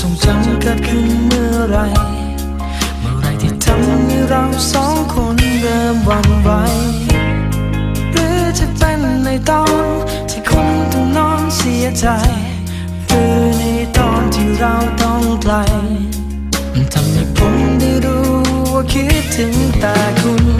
ทรงจำเกิดขึ้นเมื่อไร เมื่อไรที่ทำให้เราสองคนเริ่มวันไหวหรือจะเป็นในตอนที่คุณต้องนอนเสียใจ หรือในตอนที่เราต้องไกลทำให้ผมได้รู้ว่าคิดถึงแต่คุณ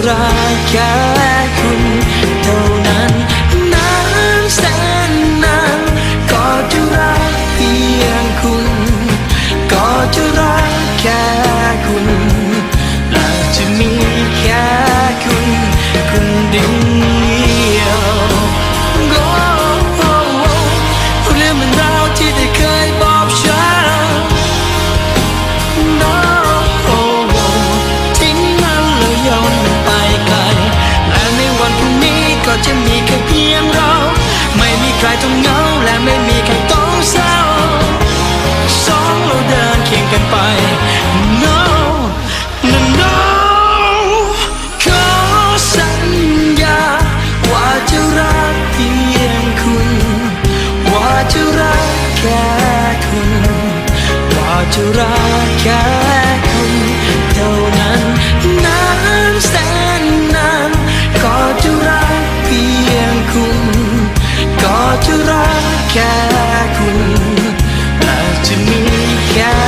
jurar que แค่คุณเท่านั้นนานแสนนานก็จะรักเพียงคุณ ก็จะรักแค่คุณอาจะมีแค่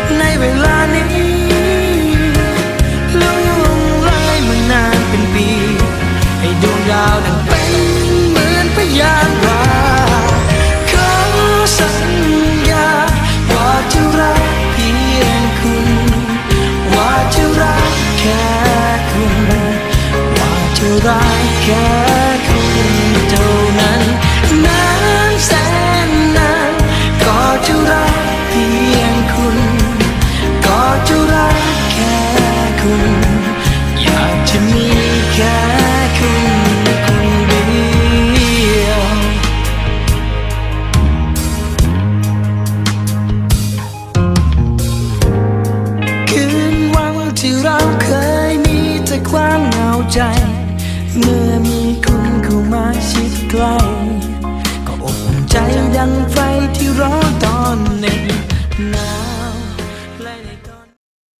เป็นเหมือนพยาน เมื่อมีคุณเข้ามาชิดใกล้ ก็อบอุ่นใจดังไฟที่ร้อนตอนใน